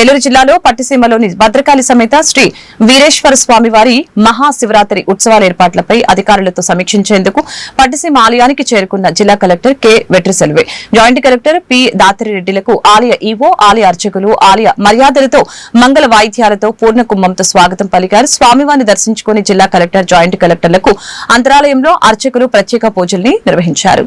ఏలూరు జిల్లాలో పట్టిసీమలోని భద్రకాళి సమేత శ్రీ వీరేశ్వర స్వామివారి మహాశివరాత్రి ఉత్సవాల ఏర్పాట్లపై అధికారులతో సమీక్షించేందుకు పట్టిసీమ ఆలయానికి చేరుకున్న జిల్లా collector K Vetriselvi. Joint collector P దాతిరెడ్డిలకు ఆలయ ఈవో ఆలయ అర్చకులు ఆలయ మర్యాదలతో మంగళ వాయిద్యాలతో పూర్ణ కుంభంతో స్వాగతం పలికారు. స్వామివారిని దర్శించుకుని జిల్లా కలెక్టర్ జాయింట్ కలెక్టర్లకు అంతరాలయంలో అర్చకులు ప్రత్యేక పూజల్ని నిర్వహించారు.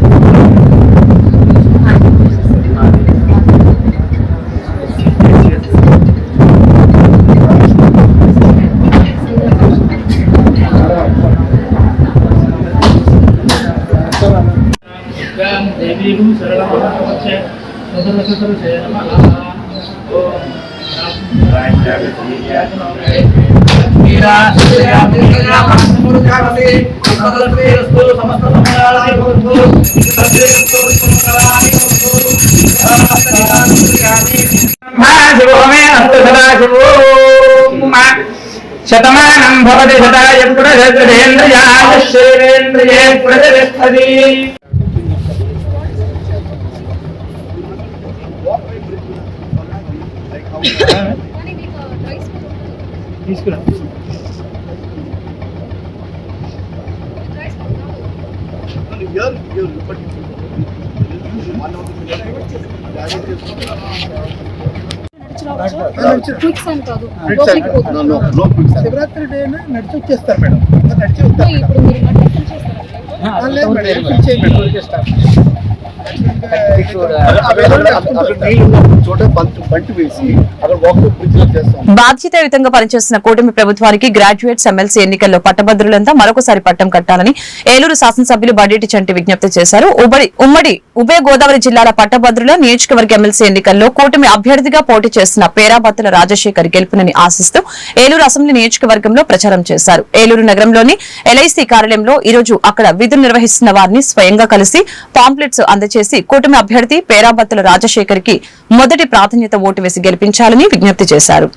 శతమానం భవతి శతాయ పురశేంద్రియాయ శైలేంద్రియే ప్రతిష్టతి తీసుకురా శివరాత్రి డే నడిచి వచ్చేస్తారు మేడం నడిచి వస్తారు ఇప్పుడు మీరు మేడం బాధ్యతాయుతంగా పనిచేస్తున్న కూటమి ప్రభుత్వానికి గ్రాడ్యుయేట్స్ ఎమ్మెల్సీ ఎన్నికల్లో పట్టభద్రులంతా మరొకసారి పట్టం కట్టాలని ఏలూరు శాసనసభ్యులు బడ్డేటి చంటి విజ్ఞప్తి చేశారు. ఉమ్మడి ఉభయ గోదావరి జిల్లాల పట్టభద్రుల నియోజకవర్గ ఎమ్మెల్సీ ఎన్నికల్లో కూటమి అభ్యర్థిగా పోటీ చేస్తున్న పేరాబత్తుల రాజశేఖర్ గెలుపునని ఆశిస్తూ ఏలూరు అసెంబ్లీ నియోజకవర్గంలో ప్రచారం చేశారు. ఏలూరు నగరంలోని ఎల్ఐసి కార్యాలయంలో ఈ రోజు అక్కడ విధులు నిర్వహిస్తున్న వారిని స్వయంగా కలిసి పాంప్లెట్స్ అందజేసి కూటమి అభ్యర్థి పేరాబత్తుల రాజశేఖర్కి మొదటి ప్రాధాన్యత ఓటు వేసి గెలిపించాలని విజ్ఞప్తి చేశారు.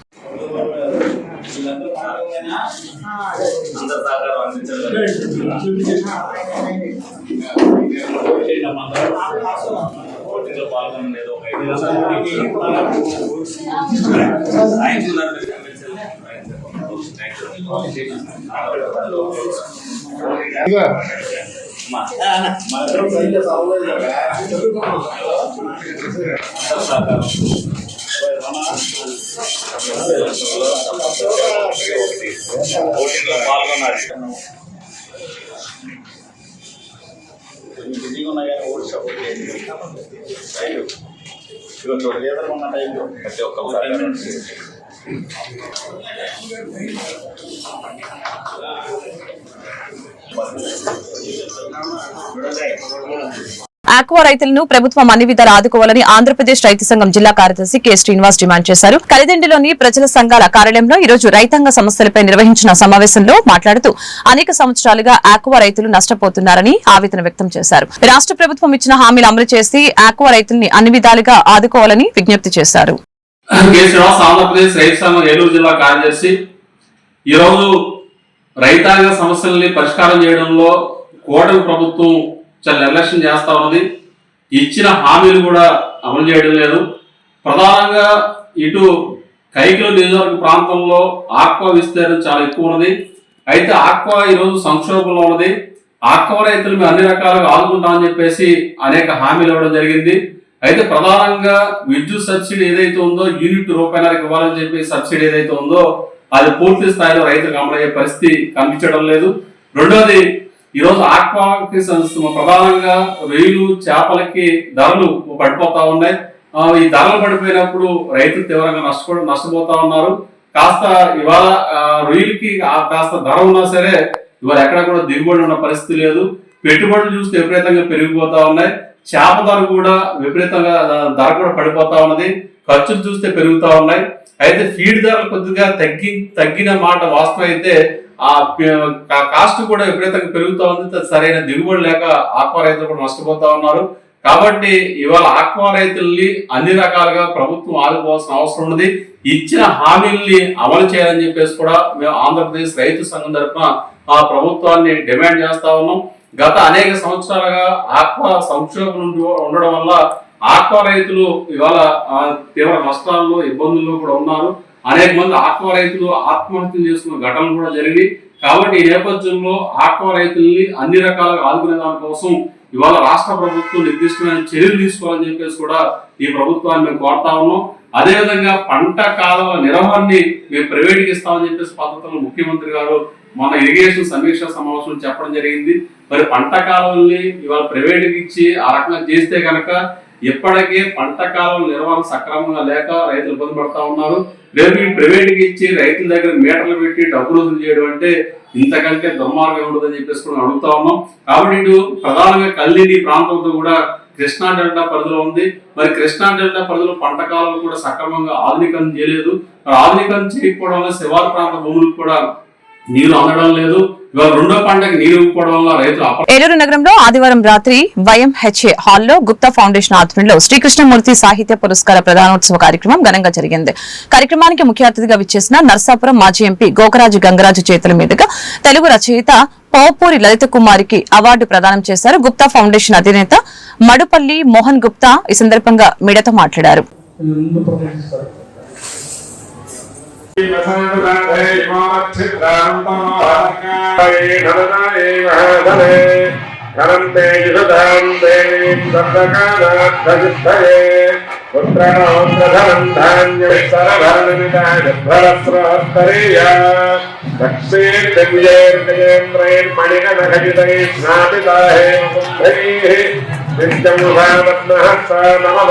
బిజీగా ఉన్నా కానీ ఓడి సపోర్ట్ చేయండి రైలు ఇవన్నీ ఏదో ఉన్న టైంలో ప్రతి ఒక్క ఆక్వా రైతులను ప్రభుత్వం అన్ని విధాలు ఆదుకోవాలని ఆంధ్రప్రదేశ్ రైతు సంఘం జిల్లా కార్యదర్శి కె శ్రీనివాస్ డిమాండ్ చేశారు. కలిదిండిలోని ప్రజల సంఘాల కార్యాలయంలో ఈ రోజు రైతాంగ సమస్యలపై నిర్వహించిన సమావేశంలో మాట్లాడుతూ అనేక సంవత్సరాలుగా ఆక్వా రైతులు నష్టపోతున్నారని ఆవేదన వ్యక్తం చేశారు. రాష్ట్ర ప్రభుత్వం ఇచ్చిన హామీలు అమలు చేసి ఆక్వా రైతుల్ని అన్ని విధాలుగా ఆదుకోవాలని విజ్ఞప్తి చేశారు. కే శ్రీనివాస్ ఆంధ్రప్రదేశ్ రైతు సంఘం ఏలూరు జిల్లా కార్యదర్శి. ఈరోజు రైతాంగ సమస్యల్ని పరిష్కారం చేయడంలో కూటమి ప్రభుత్వం చాలా నిర్లక్ష్యం చేస్తా ఉంది ఇచ్చిన హామీలు కూడా అమలు చేయడం లేదు. ప్రధానంగా ఇటు కైకిలో నియోజకవర్గ ప్రాంతంలో ఆక్వా విస్తీర్ణం చాలా ఎక్కువ ఉన్నది. అయితే ఆక్వా ఈరోజు సంక్షోభంలో ఉన్నది. ఆక్వా రైతులు మేము అన్ని రకాలుగా ఆదుకుంటామని చెప్పేసి అనేక హామీలు ఇవ్వడం జరిగింది. అయితే ప్రధానంగా విద్యుత్ సబ్సిడీ ఏదైతే ఉందో యూనిట్ రూపాయలకు ఇవ్వాలని చెప్పి సబ్సిడీ ఏదైతే ఉందో అది పూర్తి స్థాయిలో రైతులకు అమలయ్యే పరిస్థితి కనిపించడం లేదు. రెండోది ఈరోజు ఆక్వాకి సంస్థ ప్రధానంగా రొయ్యలు చేపలకి ధరలు పడిపోతా ఉన్నాయి. ఈ ధరలు పడిపోయినప్పుడు రైతులు తీవ్రంగా నష్టపో నష్టపోతా ఉన్నారు. కాస్త ఇవాళ రొయ్యలకి కాస్త ధర ఉన్నా సరే ఇవాళ ఎక్కడ కూడా దిగుబడి ఉన్న పరిస్థితి లేదు. పెట్టుబడులు చూస్తే విపరీతంగా పెరిగిపోతా ఉన్నాయి. చేప ధర కూడా విపరీతంగా ధర కూడా పడిపోతా ఉన్నది. ఖర్చులు చూస్తే పెరుగుతూ ఉన్నాయి. అయితే ఫీడ్ ధరలు కొద్దిగా తగ్గి తగ్గిన మాట వాస్తవం అయితే ఆ కాస్ట్ కూడా విపరీతంగా పెరుగుతూ ఉంది. సరైన దిగుబడి లేక ఆక్వా రైతులు కూడా నష్టపోతా ఉన్నారు. కాబట్టి ఇవాళ ఆక్వా రైతుల్ని అన్ని రకాలుగా ప్రభుత్వం ఆదుకోవాల్సిన అవసరం ఉన్నది. ఇచ్చిన హామీల్ని అమలు చేయాలని చెప్పేసి కూడా మేము ఆంధ్రప్రదేశ్ రైతు సంఘం తరఫున ఆ ప్రభుత్వాన్ని డిమాండ్ చేస్తా ఉన్నాం. గత అనేక సంవత్సరాలుగా ఆక్వా సంక్షోభం ఉండడం వల్ల ఆక్వా రైతులు ఇవాళ తీవ్ర నష్టాల్లో ఇబ్బందుల్లో కూడా ఉన్నారు. అనేక మంది ఆక్వా రైతులు ఆత్మహత్యలు చేసుకున్న ఘటనలు కూడా జరిగి కాబట్టి ఈ నేపథ్యంలో ఆక్వా రైతుల్ని అన్ని రకాలుగా ఆదుకునే దానికోసం ఇవాళ రాష్ట్ర ప్రభుత్వం నిర్దిష్టమైన చర్యలు తీసుకోవాలని చెప్పేసి కూడా ఈ ప్రభుత్వాన్ని మేము కోరుతా ఉన్నాం. అదేవిధంగా పంట కాలువ నిర్వహణని మేము ప్రైవేట్కి ఇస్తామని చెప్పేసి పద్ధతులు ముఖ్యమంత్రి గారు మన ఇరిగేషన్ సమీక్ష సమావేశం చెప్పడం జరిగింది. మరి పంట కాలువల్ని ఇవాళ ప్రైవేట్కి ఇచ్చి ఆ రకంగా చేస్తే కనుక ఇప్పటికే పంట కాలం నిర్వహణ సక్రమంగా లేక రైతులు ఇబ్బంది పడతా ఉన్నారు. రేపు ఈ ప్రైవేట్కి ఇచ్చి రైతుల దగ్గర మీటర్లు పెట్టి డబ్బులు వసూలు చేయడం అంటే ఇంతకంటే దుర్మార్గం ఉండదని చెప్పేసి కూడా అడుగుతా ఉన్నాం. కాబట్టి ఇటు ప్రధానంగా కల్లిని ప్రాంతంతో కూడా కృష్ణా డెల్టా పరిధిలో ఉంది. మరి కృష్ణా డెల్టా పరిధిలో పంట కాలం కూడా సక్రమంగా ఆధునికం చేయలేదు. మరి ఆధునికం చేయకపోవడం వల్ల శివారు ప్రాంత భూములకు కూడా నీరు అందడం లేదు. ఏలూరు నగరంలో ఆదివారం రాత్రి వైఎంహెచ్ఏ హాల్లో గుప్తా ఫౌండేషన్ ఆధ్వర్యంలో శ్రీకృష్ణమూర్తి సాహిత్య పురస్కార ప్రదానోత్సవ కార్యక్రమం ఘనంగా జరిగింది. కార్యక్రమానికి ముఖ్య అతిథిగా విచ్చేసిన నర్సాపురం మాజీ ఎంపీ గోకరాజు గంగరాజు చేతుల మీదుగా తెలుగు రచయిత పోపూరి లలిత కుమారికి అవార్డు ప్రదానం చేశారు గుప్తా ఫౌండేషన్ అధినేత మడుపల్లి మోహన్ గుప్తా. ఈ సందర్భంగా మీడియాతో మాట్లాడారు. ముందు ప్రదర్శిస్తారు కరంతే యుధాం దేవీం సర్వకాలార్థసిద్ధయే పుత్రనోత్రధనం ధాన్యం సరభరణితాయధ్వరస్రహస్తరీయ లక్ష్మీర్దివ్యేర్గజేంద్రైర్మణిగణఖచితై స్నాపితాహేమపుత్రైः నిత్యం భావత్నः స మమ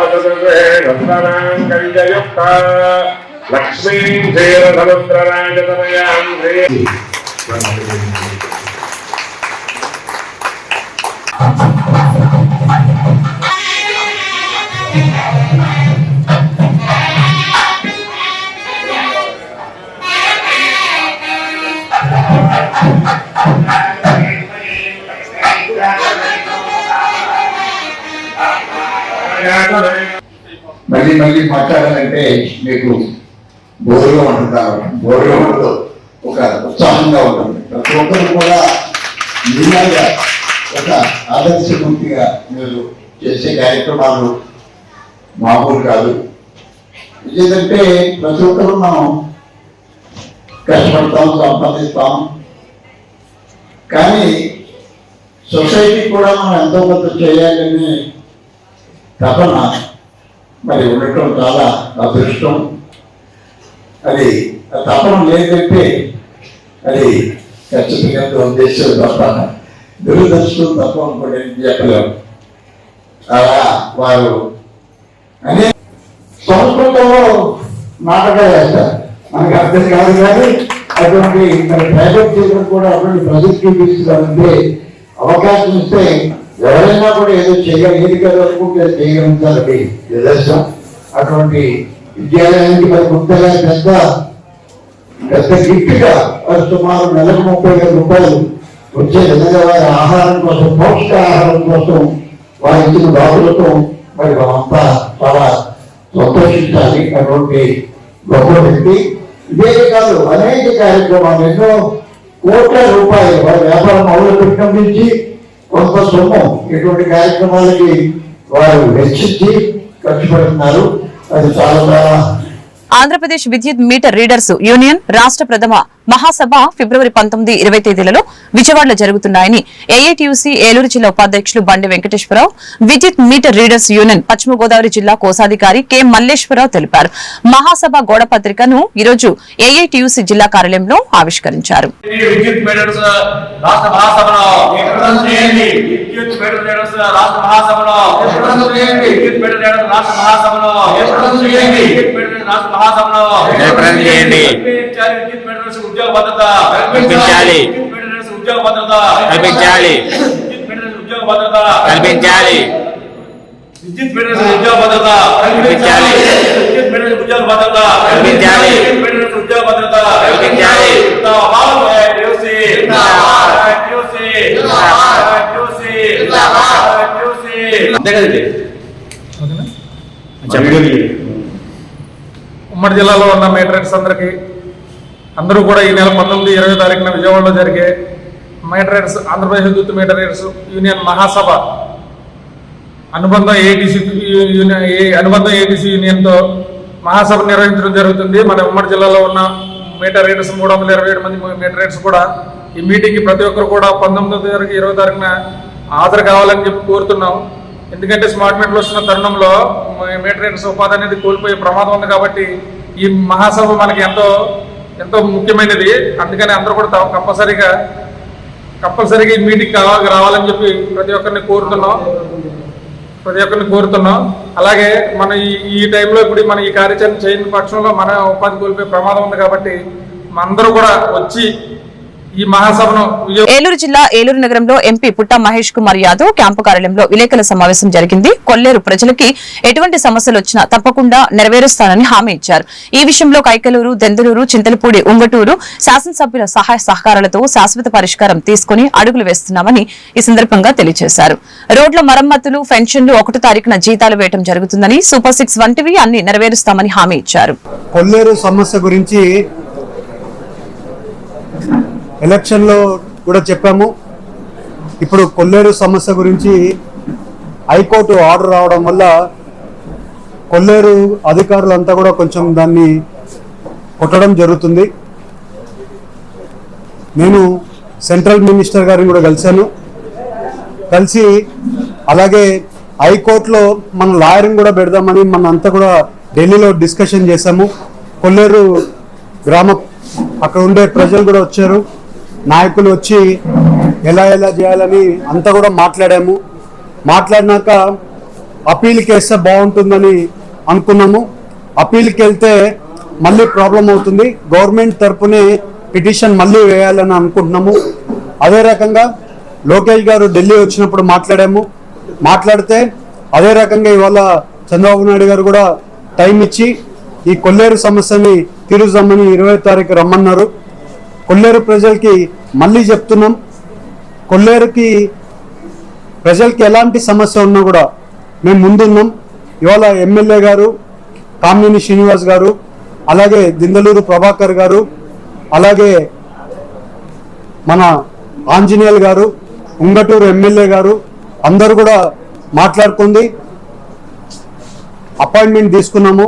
లక్ష్మీం క్షీరసముద్రరాజతనయాం శ్రీ మళ్ళీ మళ్ళీ మాట్లాడాలంటే మీకు గౌరవం అంటారు గౌరవం బోరుగా ఒక ఉత్సాహంగా ఉంటుంది. ప్రతి ఒక్కరు కూడా నిజంగా ఒక ఆదర్శమూర్తిగా మీరు చేసే కార్యక్రమాలు మామూలు కాదు. ఏంటంటే ప్రతి ఒక్కరు మనం కష్టపడతాం సంపాదిస్తాం. కానీ సొసైటీ కూడా మనం ఎంతో కొంత చేయాలని తపన మరి ఉండటం చాలా అదృష్టం. అది ఆ తపన లేదంటే అది ఖచ్చితంగా ఉద్దేశం తప్ప దురదృష్టం తప్ప అనుకోండి చెప్పలేము. అలా వారు అనే సంస్కృతంలో నాటకాలు వేస్తారు. మనకి అర్థం కాదు కానీ అటువంటి మరి ప్రైవేట్ చేయడం కూడా అటువంటి ప్రజెక్టివ్ తీసుకోవాలంటే అవకాశం ఇస్తే ఎవరైనా కూడా ఏదో చేయగల ఏది కదా అనుకుంటే చేయగలుగుతారని నిదర్శనం. అటువంటి విద్యాలయానికి మరి కొత్తగా పెద్ద పెద్ద గిట్టుగా వారు సుమారు నెలకు ముప్పై వేల రూపాయలు వచ్చే విధంగా వారి ఆహారం కోసం పౌష్టికాహారం కోసం వారి ఇచ్చిన బాబులతో మరి అంతా చాలా సంతోషించాలి అటువంటి గొప్ప వ్యక్తి. ఇదే కాదు అనేక కార్యక్రమాలు ఎన్నో కోట్ల రూపాయలు వారి వ్యాపారం మొదలు పెట్టడం నుంచి కొంత సొమ్ము ఇటువంటి కార్యక్రమాలకి వారు వెచ్చించి ఖర్చు పెడుతున్నారు. ఆంధ్రప్రదేశ్ విద్యుత్ మీటర్ రీడర్స్ యూనియన్ రాష్ట్ర ప్రథమ మహాసభ ఫిబ్రవరి పంతొమ్మిది ఇరవై తేదీలలో విజయవాడలో జరుగుతున్నాయని ఏఐటియుసి ఏలూరు జిల్లా ఉపాధ్యక్షులు బండి వెంకటేశ్వరరావు విద్యుత్ మీటర్ రీడర్స్ యూనియన్ పశ్చిమ గోదావరి జిల్లా కోశాధికారి కె మల్లేశ్వరరావు తెలిపారు. మహాసభ గోడ పత్రికను ఈరోజు ఏఐటియుసి జిల్లా కార్యాలయంలో ఆవిష్కరించారు. రాష్ట్ర మహాసభలో ఉద్యోగ భద్రత కల్పించాలి. ఉద్యోగ భద్రత కల్పించాలి. ఉద్యోగ భద్రత కల్పించాలి విద్యుత్ మీటర్స్ ఉద్యోగ భద్రత కల్పించాలి. విద్యుత్ మీటర్స్ ఉద్యోగ భద్రత కల్పించాలి. విద్యుత్ మీటర్స్ ఉద్యోగ భద్రత కల్పించాలి. ఉమ్మడి జిల్లాలో ఉన్న మేట్రేట్స్ అందరికీ అందరూ కూడా ఈ నెల పంతొమ్మిది ఇరవై తారీఖున విజయవాడలో జరిగే మేట్రేట్స్ ఆంధ్రప్రదేశ్ విద్యుత్ మేటరేట్స్ యూనియన్ మహాసభ అనుబంధ ఏటీసీ యూనియన్ అనుబంధ ఏటీసీ యూనియన్తో మహాసభ నిర్వహించడం జరుగుతుంది. మన ఉమ్మడి జిల్లాలో ఉన్న మీటర్ రేట్స్ మూడు వందల ఇరవై ఏడు మంది మీటర్ రేట్స్ కూడా ఈ మీటింగ్కి ప్రతి ఒక్కరు కూడా పంతొమ్మిదో తారీఖు ఇరవై తారీఖున హాజరు కావాలని చెప్పి కోరుతున్నాం. ఎందుకంటే స్మార్ట్ మీటర్లు వస్తున్న తరుణంలో మీటర్ రేట్స్ ఉపాధి అనేది కోల్పోయే ప్రమాదం ఉంది కాబట్టి ఈ మహాసభ మనకి ఎంతో ఎంతో ముఖ్యమైనది. అందుకని అందరూ కూడా త- కంపల్సరీగా కంపల్సరీగా ఈ మీటింగ్ కావాలి రావాలని చెప్పి ప్రతి ఒక్కరిని కోరుతున్నాం. ప్రతి ఒక్కరిని కోరుతున్నాం. అలాగే మన ఈ ఈ టైంలో ఇప్పుడు మన ఈ కార్యాచరణ చేయని పక్షంలో మన ఉపాధి కోల్పోయే ప్రమాదం ఉంది కాబట్టి అందరూ కూడా వచ్చి ఈ మహాసభను ఏలూరు జిల్లా ఏలూరు నగరంలో ఎంపీ పుట్ట మహేష్ కుమార్ యాదవ్ క్యాంపు కార్యాలయంలో విలేకరుల సమావేశం జరిగింది. కొల్లేరు ప్రజలకి ఎటువంటి సమస్యలు వచ్చినా తప్పకుండా నెరవేరుస్తానని హామీ ఇచ్చారు. ఈ విషయంలో కైకలూరు దెందులూరు చింతలపూడి ఉంగటూరు శాసనసభ్యుల సహాయ సహకారాలతో శాశ్వత పరిష్కారం తీసుకుని అడుగులు వేస్తున్నామని ఈ సందర్భంగా తెలియజేశారు. రోడ్ల మరమ్మతులు పెన్షన్లు ఒకటో తారీఖున జీతాలు వేయడం జరుగుతుందని సూపర్ సిక్స్ వంటివి అన్ని నెరవేరుస్తామని హామీ ఇచ్చారు. కొల్లేరు సమస్య గురించి ఎలక్షన్లో కూడా చెప్పాము. ఇప్పుడు కొల్లేరు సమస్య గురించి హైకోర్టు ఆర్డర్ రావడం వల్ల కొల్లేరు అధికారులంతా కూడా కొంచెం దాన్ని కొట్టడం జరుగుతుంది. నేను సెంట్రల్ మినిస్టర్ గారిని కూడా కలిశాను. కలిసి అలాగే హైకోర్టులో మన లాయర్ని కూడా పెడదామని మన అంతా కూడా ఢిల్లీలో డిస్కషన్ చేశాము. కొల్లేరు గ్రామ అక్కడ ఉండే ప్రజలు కూడా వచ్చారు. నాయకులు వచ్చి ఎలా ఎలా చేయాలని అంతా కూడా మాట్లాడాము. మాట్లాడినాక అప్పీల్కి వేస్తే బాగుంటుందని అనుకున్నాము. అప్పీల్కి వెళ్తే మళ్ళీ ప్రాబ్లం అవుతుంది. గవర్నమెంట్ తరపునే పిటిషన్ మళ్ళీ వేయాలని అనుకుంటున్నాము. అదే రకంగా లోకేష్ గారు ఢిల్లీ వచ్చినప్పుడు మాట్లాడాము. మాట్లాడితే అదే రకంగా ఇవాళ చంద్రబాబు నాయుడు గారు కూడా టైం ఇచ్చి ఈ కొల్లేరు సమస్యని తీరుద్దామని ఇరవై తారీఖు రమ్మన్నారు. కొల్లేరు ప్రజలకి మళ్ళీ చెప్తున్నాం. కొల్లేరుకి ప్రజలకి ఎలాంటి సమస్య ఉన్నా కూడా మేము ముందున్నాం. ఇవాళ ఎమ్మెల్యే గారు కామినేని శ్రీనివాస్ గారు అలాగే దిందలూరు ప్రభాకర్ గారు అలాగే మన ఆంజనేయులు గారు ఉంగటూరు ఎమ్మెల్యే గారు అందరూ కూడా మాట్లాడుకుంది. అపాయింట్మెంట్ తీసుకున్నాము.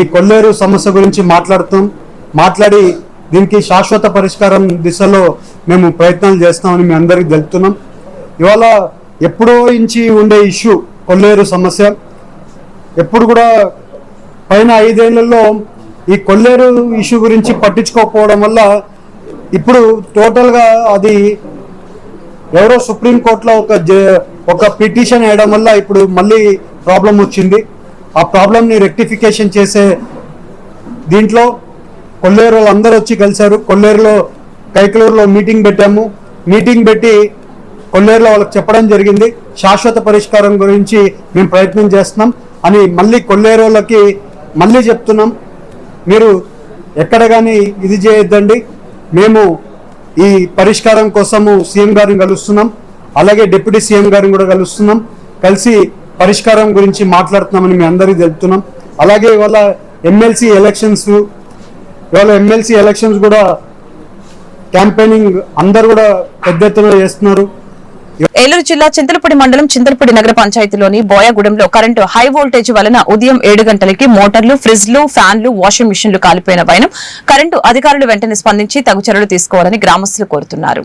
ఈ కొల్లేరు సమస్య గురించి మాట్లాడుతాం మాట్లాడి దీనికి శాశ్వత పరిష్కారం దిశలో మేము ప్రయత్నాలు చేస్తామని మీ అందరికీ తెలుపుతున్నాం. ఇవాళ ఎప్పుడో ఇంచి ఉండే ఇష్యూ కొల్లేరు సమస్య ఎప్పుడు కూడా పైన ఐదేళ్ళలో ఈ కొల్లేరు ఇష్యూ గురించి పట్టించుకోకపోవడం వల్ల ఇప్పుడు టోటల్గా అది ఎవరో సుప్రీంకోర్టులో ఒక ఒక పిటిషన్ వేయడం వల్ల ఇప్పుడు మళ్ళీ ప్రాబ్లం వచ్చింది. ఆ ప్రాబ్లంని రెక్టిఫికేషన్ చేసే దీంట్లో కొల్లేరు వాళ్ళు అందరూ వచ్చి కలిశారు. కొల్లేరులో కైకలూరులో మీటింగ్ పెట్టాము. మీటింగ్ పెట్టి కొల్లేరులో వాళ్ళకి చెప్పడం జరిగింది. శాశ్వత పరిష్కారం గురించి మేము ప్రయత్నం చేస్తున్నాం. అని మళ్ళీ కొల్లేరు వాళ్ళకి మళ్ళీ చెప్తున్నాం. మీరు ఎక్కడ కానీ ఇది చేయొద్దండి. మేము ఈ పరిష్కారం కోసము సీఎం గారిని కలుస్తున్నాం. అలాగే డిప్యూటీ సీఎం గారిని కూడా కలుస్తున్నాం. కలిసి పరిష్కారం గురించి మాట్లాడుతున్నామని మీ అందరికీ తెలుపుతున్నాం. అలాగే ఇవాళ ఎమ్మెల్సీ ఎలక్షన్స్ ఇవాళ ఎమ్మెల్సీ ఎలక్షన్స్ కూడా క్యాంపెయినింగ్ అందరు కూడా పెద్ద ఎత్తున చేస్తున్నారు. ఏలూరు జిల్లా చింతలపూడి మండలం చింతలపూడి నగర పంచాయతీలోని బోయాగూడెంలో కరెంటు హై వోల్టేజ్ వలన ఉదయం ఏడు గంటలకి మోటార్లు ఫ్రిజ్లు ఫ్యాన్లు వాషింగ్ మిషన్లు కాలిపోయిన వైనం కరెంటు అధికారులు వెంటనే స్పందించి తగు చర్యలు తీసుకోవాలని గ్రామస్తులు కోరుతున్నారు.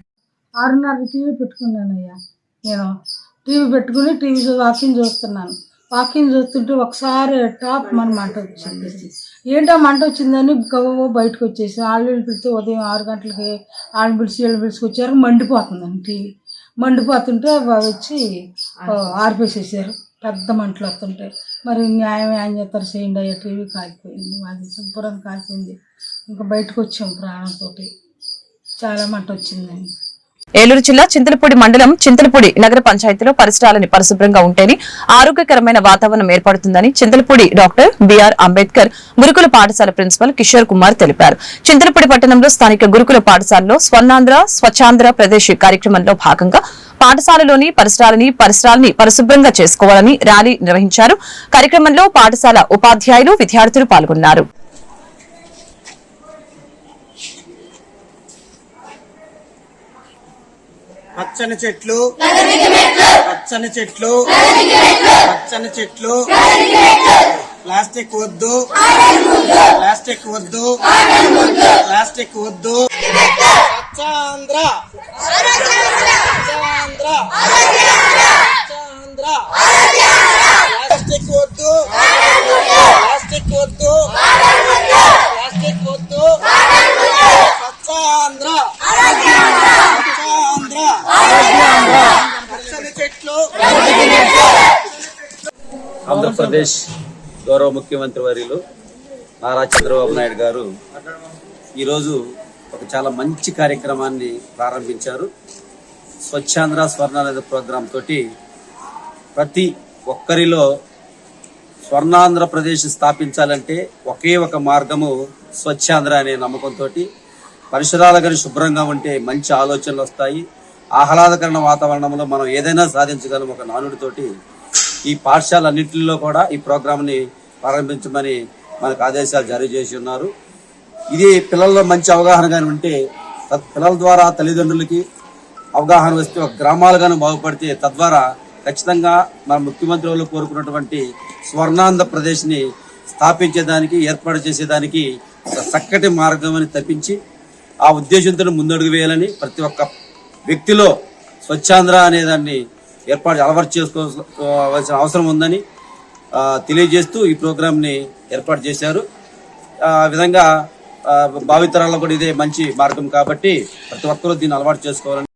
ఆరున్నర టీవీ పెట్టుకున్నాను అయ్యా నేను టీవీ పెట్టుకుని టీవీ వాకింగ్ చూస్తున్నాను. వాకింగ్ చూస్తుంటే ఒకసారి టాప్ మన మంట వచ్చింది. ఏంటో మంట వచ్చిందని గవ్వ బయటకు వచ్చేసి ఆళ్ళు పిలిస్తే ఉదయం ఆరు గంటలకి ఆళ్ళు పిలిచి వీళ్ళు పిలుచుకొచ్చారు మండిపోతుందని టీవీ. మండిపోతుంటే వచ్చి ఆర్పేసేసారు. పెద్ద మంటలు వస్తుంటే. మరి న్యాయం ఏం చేస్తారు? చేయండి అయ్యా టీవీ కాలిపోయింది. మాది శుభ్రం కాలిపోయింది. ఇంకా బయటకు వచ్చాం ప్రాణంతో చాలా మంట వచ్చిందండి. ఏలూరు జిల్లా చింతలపూడి మండలం చింతలపూడి నగర పంచాయతీలో పరిసరాలని పరిశుభ్రంగా ఉంటేనే ఆరోగ్యకరమైన వాతావరణం ఏర్పడుతుందని చింతలపూడి డాక్టర్ బిఆర్ అంబేద్కర్ గురుకుల పాఠశాల ప్రిన్సిపల్ కిషోర్ కుమార్ తెలిపారు. చింతలపూడి పట్టణంలో స్థానిక గురుకుల పాఠశాలలో స్వర్ణాంధ్ర స్వచ్ఛాంధ్ర ప్రదేశ్ కార్యక్రమంలో భాగంగా పాఠశాలలోని పరిసరాలని పరిసరాలని పరిశుభ్రంగా చేసుకోవాలని ర్యాలీ నిర్వహించారు. కార్యక్రమంలో పాఠశాల ఉపాధ్యాయులు విద్యార్థులు పాల్గొన్నారు. పచ్చని చెట్లు. పచ్చని చెట్లు. పచ్చని చెట్లు. ప్లాస్టిక్ వద్దు. ప్లాస్టిక్ వద్దు. ప్లాస్టిక్ వద్దు. స్వచ్ఛాంధ్ర స్వచ్ఛాంధ్ర స్వచ్ఛాంధ్ర ప్లాస్టిక్ వద్దు ప్లాస్టిక్ వద్దు ప్లాస్టిక్ వద్దు స్వచ్ఛాంధ్ర స్వచ్ఛాంధ్ర పచ్చని చెట్లు ఆంధ్రప్రదేశ్ గౌరవ ముఖ్యమంత్రి వర్యులు నారా చంద్రబాబు నాయుడు గారు ఈరోజు ఒక చాలా మంచి కార్యక్రమాన్ని ప్రారంభించారు. స్వచ్ఛాంధ్ర స్వర్ణానంద ప్రోగ్రాం తోటి ప్రతి ఒక్కరిలో స్వర్ణాంధ్రప్రదేశ్ స్థాపించాలంటే ఒకే ఒక మార్గము స్వచ్ఛాంధ్ర అనే నమ్మకంతో పరిసరాలు కానీ శుభ్రంగా ఉంటే మంచి ఆలోచనలు వస్తాయి. ఆహ్లాదకరణ వాతావరణంలో మనం ఏదైనా సాధించగలం ఒక నానుడితోటి ఈ పాఠశాలన్నింటిలో కూడా ఈ ప్రోగ్రామ్ని ప్రారంభించమని మనకు ఆదేశాలు జారీ చేసి ఉన్నారు. ఇది పిల్లల్లో మంచి అవగాహన కానీ ఉంటే పిల్లల ద్వారా తల్లిదండ్రులకి అవగాహన వస్తే ఒక గ్రామాలు కానీ బాగుపడితే తద్వారా ఖచ్చితంగా మన ముఖ్యమంత్రి వాళ్ళు కోరుకున్నటువంటి స్వర్ణాంధ్ర ప్రదేశ్ని స్థాపించేదానికి ఏర్పాటు చేసేదానికి ఒక చక్కటి మార్గం అని తప్పించి ఆ ఉద్దేశంతో ముందడుగు వేయాలని ప్రతి ఒక్క వ్యక్తిలో స్వచ్ఛాంధ్ర అనే దాన్ని ఏర్పాటు అలవాటు చేసుకోవాల్సిన అవసరం ఉందని తెలియజేస్తూ ఈ ప్రోగ్రామ్ని ఏర్పాటు చేశారు. ఆ విధంగా భావితరాల్లో కూడా ఇదే మంచి మార్గం కాబట్టి ప్రతి ఒక్కరూ దీన్ని అలవాటు చేసుకోవాలని